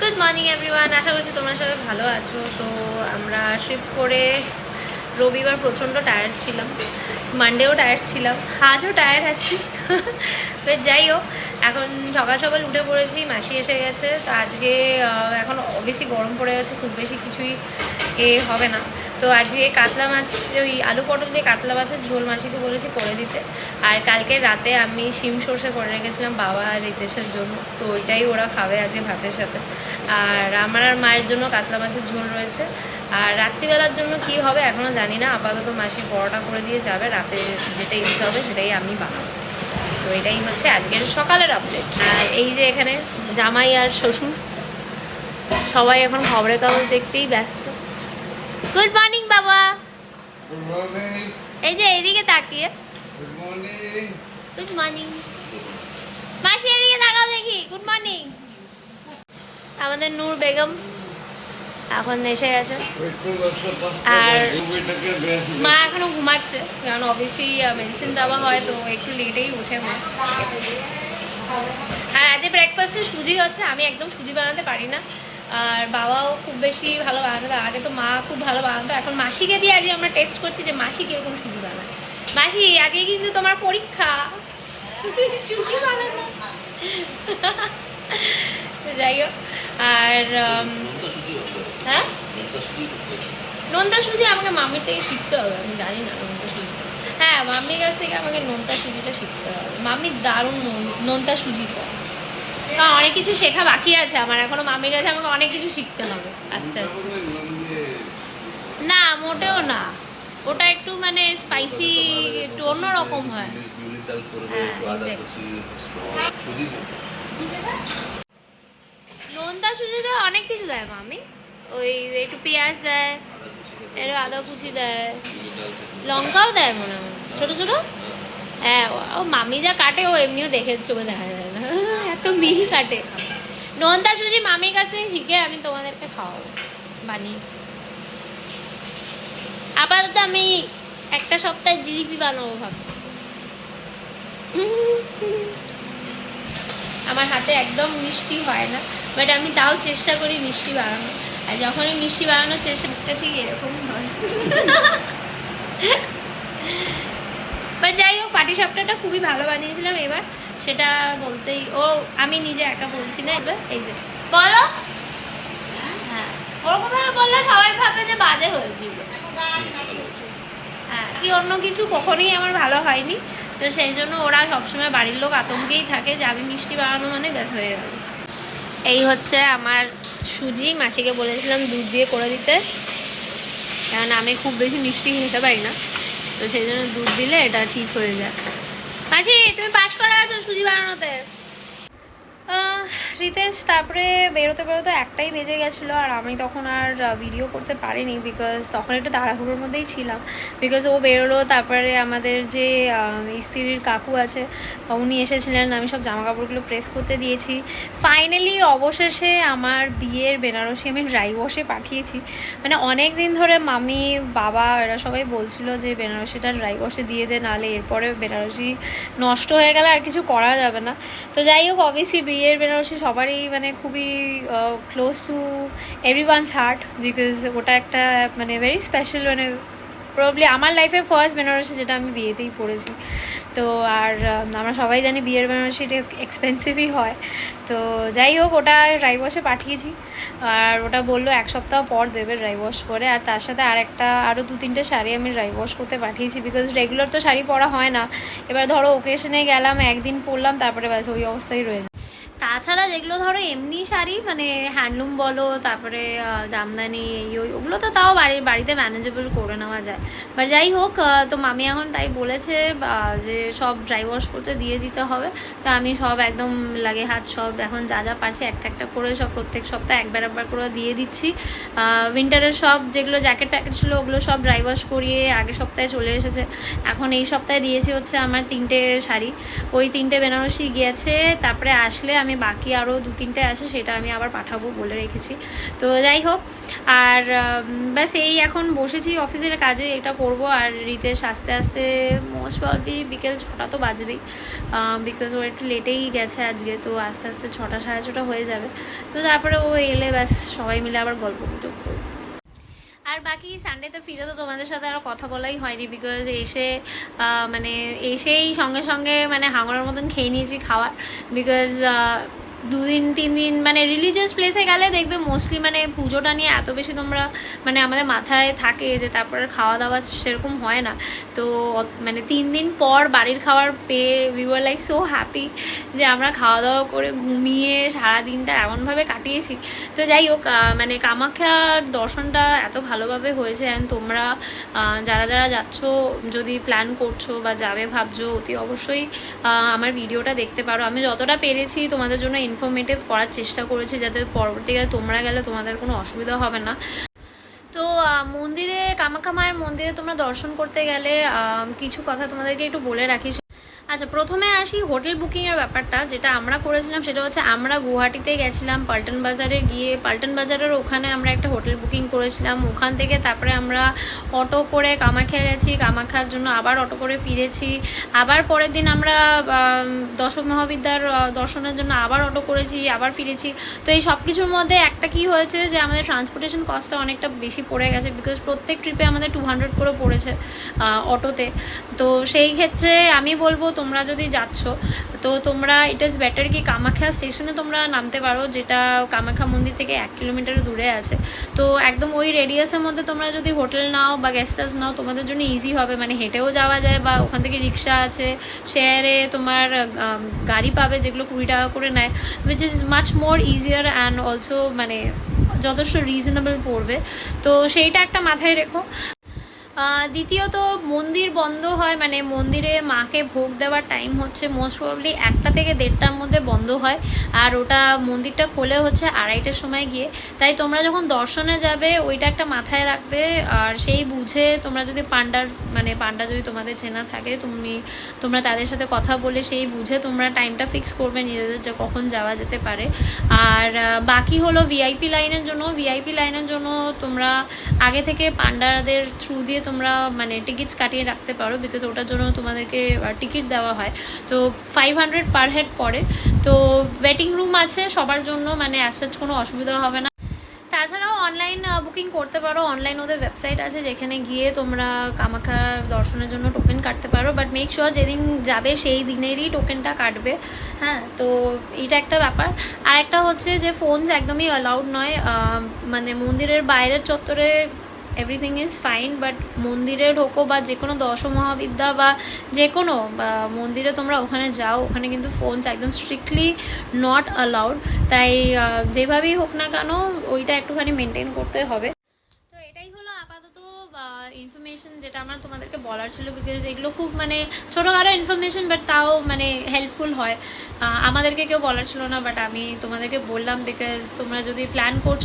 Good morning everyone আশা করছি তোমার সবাই ভালো আছো। তো আমরা শিফট করে রবিবার প্রচণ্ড টায়ার্ড ছিলাম। মানডেও টায়ার্ড ছিলাম। আজও টায়ার্ড আছি। বেশ, যাই হোক। এখন সকাল সকাল উঠে পড়েছি, মাসি এসে গেছে। তো আজকে এখন বেশি গরম পড়ে গেছে, খুব বেশি কিছুই এ হবে না। তো আজকে কাতলা মাছ, ওই আলু পটল দিয়ে কাতলা মাছের ঝোল মাসিকে বলেছি করে দিতে। আর কালকে রাতে আমি শিম সর্ষে করে রেখেছিলাম বাবা আর রিতেশের জন্য। তো ওইটাই ওরা খাবে আজকে ভাতের সাথে। আর আমার আর মায়ের জন্য কাতলা মাছের ঝোল রয়েছে। আর রাত্রিবেলার জন্য কি হবে এখনও জানি না। আপাতত মাসি পরোটা করে দিয়ে যাবে। রাতে যেটা ইচ্ছা হবে সেটাই আমি বানাবো। তো এটাই হচ্ছে আজকের সকালের আপডেট আর এই যে এখানে জামাই আর শ্বশুর, সবাই এখন খবরের কাগজ দেখতেই ব্যস্ত। গুড মর্নিং বাবা। Good morning. এই যে এইদিকে তাকিয়ে। Good morning. গুড মর্নিং মাসি এদিকে তাকাও দেখি। গুড মর্নিং আমাদের নূর বেগম এখন এসে গেছে। আর- মা এখনও ঘুমাচ্ছে কারণ অবভিয়াসলি মেডিসিন দেওয়া হয় তো একটু লেটেই উঠে মা। আর আজকে ব্রেকফাস্টে সুজি হচ্ছে আমি একদম সুজি বানাতে পারি না। আর বাবাও খুব বেশি ভালো বানাতে আগে তো মা খুব ভালো বানাতো, এখন মাসিকে দিয়ে আজকে আমরা টেস্ট করছি যে মাসি কীরকম সুজি বানায়। মাসি, আজকে কিন্তু তোমার পরীক্ষা। সুজি বানানো। যাই হোক, আর হ্যাঁ? নোনতা সুজি আমাকে মামির থেকে শিখতে হবে, আমি জানি না নোনতা সুজি। হ্যাঁ মাম্মির কাছ থেকে আমাকে নোনতা সুজিটা শিখতে হবে। মামির দারুণ নোন- নোনতা সুজি করে। তা অনেক কিছু শেখা বাকি আছে আমার। এখনও মামির কাছে আমাকে অনেক কিছু শিখতে হবে, আস্তে আস্তে। না, মোটেও না। ওটা একটু মানে স্পাইসি একটু অন্যরকম হয়। হ্যাঁ. নোনতা সুজিতে অনেক কিছু দেয় মামি। ওই একটু পেঁয়াজ দেয়, একটু আদা কুচি দেয়, লঙ্কাও দেয় মনে হয়। ছোট ছোট? হ্যাঁ ও মামি যা কাটে, ও এমনিও দেখে চোখে দেখা যায়। এত মিহি কাটে। নোনতা সুজি মামির কাছে শিখে আমি তোমাদেরকে খাওয়াবো, বানিয়ে। আপাতত আমি একটা সপ্তাহে জিলিপি বানাবো ভাবছি। আমার হাতে একদম মিষ্টি হয় না বাট আমি তাও চেষ্টা করি মিষ্টি বানানো আর যখনই মিষ্টি বানানোর চেষ্টাটা ঠিক এরকম হয়। বাট যাই হোক পাটি সাপটাটা খুবই ভালো বানিয়েছিলাম এবার। সেটা বলতেই, ও, আমি নিজে একা বলছি না, এবার এই যে, বলো। হ্যাঁ ওরকম ভাবে বললে সবাই ভাবে যে বাজে হয়েছিল। হ্যাঁ কি অন্য কিছু কখনোই আমার ভালো হয়নি। তো সেই জন্য ওরা সবসময় বাড়ির লোক আতঙ্কেই থাকে যে আমি মিষ্টি বানানো মানে ব্যাস হয়ে গেল। এই হচ্ছে আমার সুজি, মাসিকে বলেছিলাম দুধ দিয়ে করে দিতে। কারণ আমি খুব বেশি মিষ্টি খেতে পারি না। তো সেই জন্য দুধ দিলে এটা ঠিক হয়ে যায়। মাসি তুমি পাস করা আছো সুজি বানানোতে? রিতেশ তারপরে বেরোতে বেরোতে একটাই বেজে গেছিল, আর আমি তখন আর ভিডিও করতে পারিনি বিকজ তখন একটু তাড়াহুড়োর মধ্যেই ছিলাম। বিকজ ও বেরোলো, তারপরে আমাদের যে স্ত্রীর কাকু আছে, উনি এসেছিলেন, আমি সব জামা কাপড়গুলো প্রেস করতে দিয়েছি। ফাইনালি অবশেষে আমার বিয়ের বেনারসি আমি ড্রাই ওয়াশে পাঠিয়েছি। মানে অনেক দিন ধরে মামি, বাবা, এরা সবাই বলছিল যে, বেনারসিটা ড্রাই ওয়াশে দিয়ে দে, নাহলে এরপরে বেনারসি নষ্ট হয়ে গেলে আর কিছু করা যাবে না। তো যাই হোক অবভিয়াসলি বিয়ের বেনারসি সবারই মানে খুবই close to every one's heart because ওটা একটা মানে ভেরি স্পেশাল মানে প্রবলি আমার লাইফে ফার্স্ট বেনারসি যেটা আমি বিয়েতেই পড়েছি। তো আর আমরা সবাই জানি বিয়ের বেনারসিটা এক্সপেন্সিভই হয়। তো যাই হোক, ওটা ড্রাই ওয়াশে পাঠিয়েছি। আর ওটা বলল এক সপ্তাহ পর দেবে ড্রাই ওয়াশ করে। আর তার সাথে আর একটা আরও দু তিনটে শাড়ি আমি ড্রাই ওয়াশ করতে পাঠিয়েছি বিকজ রেগুলার তো শাড়ি পরা হয় না। এবার ধরো ওকেশনে গেলাম, একদিন পরলাম, তারপরে ব্যাস ওই অবস্থায় রয়েছে তাছাড়া যেগুলো ধরো এমনি শাড়ি মানে হ্যান্ডলুম বলো, তারপরে জামদানি ওই ওগুলো তো তাও বাড়ির বাড়িতে ম্যানেজেবল করে নেওয়া যায়। বাট যাই হোক তো মামি এখন তাই বলেছে যে সব ড্রাই ওয়াশ করতে দিয়ে দিতে হবে। তো আমি সব একদম লাগে হাত সব এখন যা যা পারছি একটা একটা করে সব প্রত্যেক সপ্তাহে একবার একবার করে দিয়ে দিচ্ছি। উইন্টারের সব যেগুলো জ্যাকেট প্যাকেট ছিল, ওগুলো সব ড্রাই ওয়াশ করিয়ে আগের সপ্তাহে চলে এসেছে। এখন এই সপ্তাহে দিয়েছি হচ্ছে আমার তিনটে শাড়ি। ওই তিনটে বেনারসি গিয়েছে, তারপরে আসলে আমি আমি বাকি আরও দু তিনটে আছে, সেটা আমি আবার পাঠাবো বলে রেখেছি। তো যাই হোক, আর ব্যাস এই এখন বসেছি অফিসের কাজে, এটা করব। আর রিতেশ আস্তে আস্তে মোস্ট প্রবলি বিকেল ছটা তো বাজবেই। বিকজ ও একটু লেটেই গেছে আজকে, তো আস্তে আস্তে ছটা, সাড়ে ছটা হয়ে যাবে। তো তারপরে ও এলে ব্যাস সবাই মিলে আবার গল্প গুজব করব। আর বাকি সানডেতে ফিরে তো তোমাদের সাথে আর কথা বলাই হয়নি বিকজ এসে মানে এসেই সঙ্গে সঙ্গে মানে হাঙরের মতন খেয়ে নিয়েছি খাওয়ার বিকজ দুদিন তিন দিন মানে রিলিজিয়াস প্লেসে গেলে দেখবে মোস্টলি মানে পুজোটা নিয়ে এত বেশি তোমরা মানে আমাদের মাথায় থাকে যে তারপরে খাওয়া দাওয়া সেরকম হয় না। তো মানে তিন দিন পর বাড়ির খাবার পেয়ে we were like so happy যে আমরা খাওয়া দাওয়া করে ঘুমিয়ে সারা দিনটা এমনভাবে কাটিয়েছি। তো যাই হোক মানে কামাখ্যার দর্শনটা এত ভালোভাবে হয়েছে অ্যান্ড তোমরা যারা যারা যাচ্ছ, যদি প্ল্যান করছ বা যাবে ভাবছ, অতি অবশ্যই আমার ভিডিওটা দেখতে পারো। আমি যতটা পেরেছি তোমাদের জন্য ইনফরমেটিভ করার চেষ্টা করেছি যাতে পরবর্তীকালে তোমরা গেলে তোমাদের কোনো অসুবিধা হবে না। তো মন্দিরে, কামাখ্যা মায়ের মন্দিরে তোমরা দর্শন করতে গেলে কিছু কথা তোমাদেরকে একটু বলে রাখি। আচ্ছা প্রথমে আসি হোটেল বুকিংয়ের ব্যাপারটা। যেটা আমরা করেছিলাম সেটা হচ্ছে আমরা গুয়াহাটিতে গেছিলাম, পাল্টন বাজারে গিয়ে, পাল্টন বাজারের ওখানে আমরা একটা হোটেল বুকিং করেছিলাম। ওখান থেকে তারপরে আমরা অটো করে কামাখ্যা গেছি, কামাখ্যার জন্য আবার অটো করে ফিরেছি। আবার পরের দিন আমরা দশম মহাবিদ্যার দর্শনের জন্য আবার অটো করেছি, আবার ফিরেছি। তো এই সব কিছুর মধ্যে একটা কি হয়েছে যে আমাদের ট্রান্সপোর্টেশন কস্টটা অনেকটা বেশি পড়ে গেছে বিকজ প্রত্যেক ট্রিপে আমাদের টু হান্ড্রেড করে পড়েছে অটোতে। তো সেই ক্ষেত্রে আমি বলব তোমরা যদি যাচ্ছ, তো তোমরা ইট ইজ বেটার কি কামাখ্যা স্টেশনে তোমরা নামতে পারো, যেটা কামাখ্যা মন্দির থেকে এক কিলোমিটার দূরে আছে। তো একদম ওই রেডিয়াসের মধ্যে তোমরা যদি হোটেল নাও বা গেস্ট হাউস নাও, তোমাদের জন্য ইজি হবে। মানে হেঁটেও যাওয়া যায় বা ওখান থেকে রিক্সা আছে শেয়ারে তোমার গাড়ি পাবে যেগুলো কুড়ি টাকা করে নেয় which is much more easier and also মানে যথেষ্ট রিজনেবল পড়বে। তো সেইটা একটা মাথায় রেখো। দ্বিতীয়ত মন্দির বন্ধ হয় মানে মন্দিরে মাকে ভোগ দেওয়ার টাইম হচ্ছে মোস্ট প্রবলি একটা থেকে দেড়টার মধ্যে বন্ধ হয়, আর ওটা মন্দিরটা খোলে হচ্ছে আড়াইটার সময় গিয়ে। তাই তোমরা যখন দর্শনে যাবে, ওইটা একটা মাথায় রাখবে, আর সেই বুঝে তোমরা যদি পান্ডার মানে পান্ডা যদি তোমাদের চেনা থাকে, তুমি, তোমরা তাদের সাথে কথা বলে সেই বুঝে তোমরা টাইমটা ফিক্স করবে নিজেদের যে কখন যাওয়া যেতে পারে। আর বাকি হলো ভিআইপি লাইনের জন্য। ভিআইপি লাইনের জন্য তোমরা আগে থেকে পান্ডাদের থ্রু দিয়ে তোমরা মানে টিকিটস কাটিয়ে রাখতে পারো বিকজ ওটার জন্য তোমাদেরকে টিকিট দেওয়া হয়। তো ফাইভ হান্ড্রেড পার হেড পড়ে। তো ওয়েটিং রুম আছে সবার জন্য মানে অ্যাসেজ কোনো অসুবিধা হবে না। তাছাড়াও অনলাইন বুকিং করতে পারো। অনলাইন ওদের ওয়েবসাইট আছে যেখানে গিয়ে তোমরা কামাখ্যা দর্শনের জন্য টোকেন কাটতে পারো। বাট মেক শিওর যেদিন যাবে সেই দিনেরই টোকেনটা কাটবে। হ্যাঁ তো এইটা একটা ব্যাপার। আর একটা হচ্ছে যে ফোনস একদমই অ্যালাউড নয়। মানে মন্দিরের বাইরের চত্বরে এভরিথিং ইজ ফাইন বাট মন্দিরে ঢোকো বা যে কোনো দশ মহাবিদ্যা বা যে কোনো মন্দিরে তোমরা ওখানে যাও, ওখানে কিন্তু ফোনস একদম স্ট্রিক্টলি নট অ্যালাউড তাই যেভাবেই হোক না কেন, ওইটা একটুখানি মেনটেন করতে হবে তো এটাই হলো আপাতত ইনফরমেশন যেটা আমার তোমাদেরকে বলার ছিল বিকজ এগুলো খুব মানে ছোটোখাটো ইনফরমেশন বাট তাও মানে হেল্পফুল হয়। আমাদেরকে কেউ বলার ছিল না বাট আমি তোমাদেরকে বললাম বিকজ তোমরা যদি প্ল্যান করছ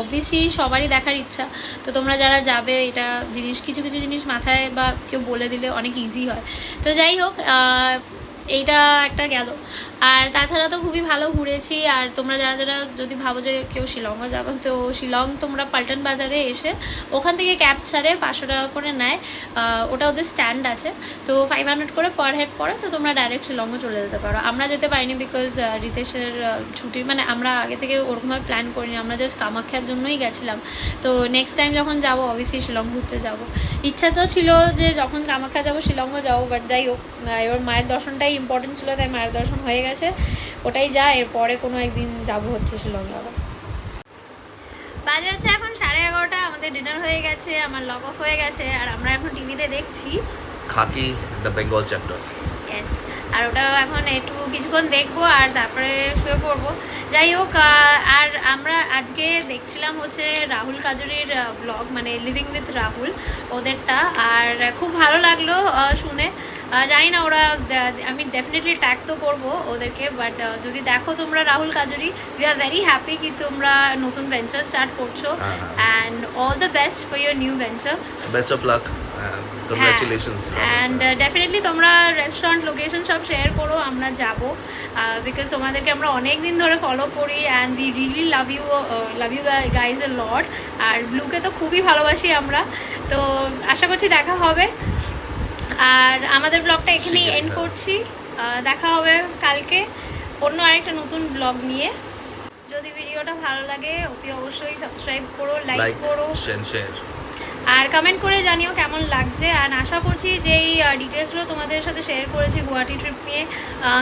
অবভিয়াসলি সবারই দেখার ইচ্ছা। তো তোমরা যারা যাবে, এটা জিনিস, কিছু কিছু জিনিস মাথায় বা কেউ বলে দিলে অনেক ইজি হয়। তো যাই হোক এইটা একটা গেল। আর তাছাড়া তো খুবই ভালো ঘুরেছি। আর তোমরা যারা যারা যদি ভাবো যে কেউ শিলংও যাব, তো শিলং তোমরা পাল্টন বাজারে এসে ওখান থেকে ক্যাব ছাড়ে পাঁচশো টাকা করে নেয়। ওটা ওদের স্ট্যান্ড আছে। তো ফাইভ হান্ড্রেড করে পার হেড পড়ে, তো তোমরা ডাইরেক্ট শিলংও চলে যেতে পারো। আমরা যেতে পারিনি বিকজ রিতেশের ছুটির মানে আমরা আগে থেকে ওরকমভাবে প্ল্যান করিনি। আমরা জাস্ট কামাখ্যার জন্যই গেছিলাম। তো নেক্সট টাইম যখন যাব অবভিয়াসলি শিলং ঘুরতে যাব। ইচ্ছা তো ছিল যে যখন কামাখ্যা যাব, শিলংও যাব বাট যাই হোক এবার মায়ের দর্শনটাই ইম্পর্টেন্ট ছিল তাই মায়ের দর্শন হয়ে গেছে। ওটাই যা এরপরে কোনো একদিন যাব হচ্ছে শিলং যাব বাজে হচ্ছে এখন সাড়ে এগারোটা আমাদের ডিনার হয়ে গেছে আমার লগ অফ হয়ে গেছে আর আমরা এখন টিভিতে দেখছি। Khaki, the Bengal chapter. Yes আর ওটা এখন একটু কিছুক্ষণ দেখব আর তারপরে শুয়ে পড়ব। যাই হোক আর আমরা আজকে দেখছিলাম হচ্ছে রাহুল কাজুরির ব্লগ মানে লিভিং উইথ রাহুল ওদেরটা। আর খুব ভালো লাগল শুনে। জানি না ওরা আমি ডেফিনেটলি ট্যাগ তো করব ওদেরকে বাট যদি দেখো তোমরা Rahul Kajuri we are very happy কি তোমরা নতুন ভেঞ্চার স্টার্ট করছ। And all the best for your new venture of luck. And congratulations. And definitely uh, তোমরা রেস্টুরেন্ট লোকেশন সব শেয়ার করো আমরা যাব বিকজ তোমাদেরকে আমরা অনেক দিন ধরে ফলো করি and we really love you love you guys a lot আর ব্লুকে তো খুবই ভালোবাসি আমরা তো আশা করছি দেখা হবে আর আমাদের ব্লগটা এখানেই এন্ড। করছি দেখা হবে কালকে অন্য আরেকটা নতুন ব্লগ নিয়ে যদি ভিডিওটা ভালো লাগে অতি অবশ্যই সাবস্ক্রাইব করো লাইক করো share. আর কমেন্ট করে জানিও কেমন লাগছে। আর আশা করছি যে এই ডিটেলসগুলো তোমাদের সাথে শেয়ার করেছি গুয়াহাটি ট্রিপ নিয়ে।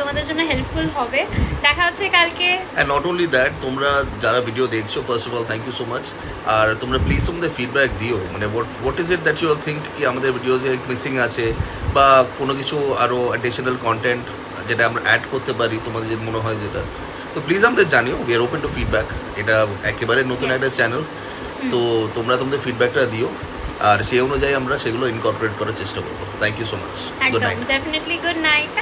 তোমাদের জন্য হেল্পফুল হবে। দেখা হচ্ছে কালকে। অ্যান্ড নট অনলি দ্যাট তোমরা যারা ভিডিও দেখছ first of all thank you so much আর তোমরা প্লিজ তোমাদের ফিডব্যাক দিও। মানে what what is it that you think কি আমাদের ভিডিওজে মিসিং আছে? বা কোনো কিছু আরও অ্যাডিশনাল কন্টেন্ট যেটা আমরা অ্যাড করতে পারি তোমাদের যদি মনে হয় যেটা। তো প্লিজ আমাদের জানিও। We are open to feedback এটা একেবারে নতুন একটা চ্যানেল তো তোমরা তোমাদের ফিডব্যাকটা দিও আর সেই অনুযায়ী আমরা সেগুলো ইনকর্পোরেট করার চেষ্টা করব। Thank you so much good night definitely good night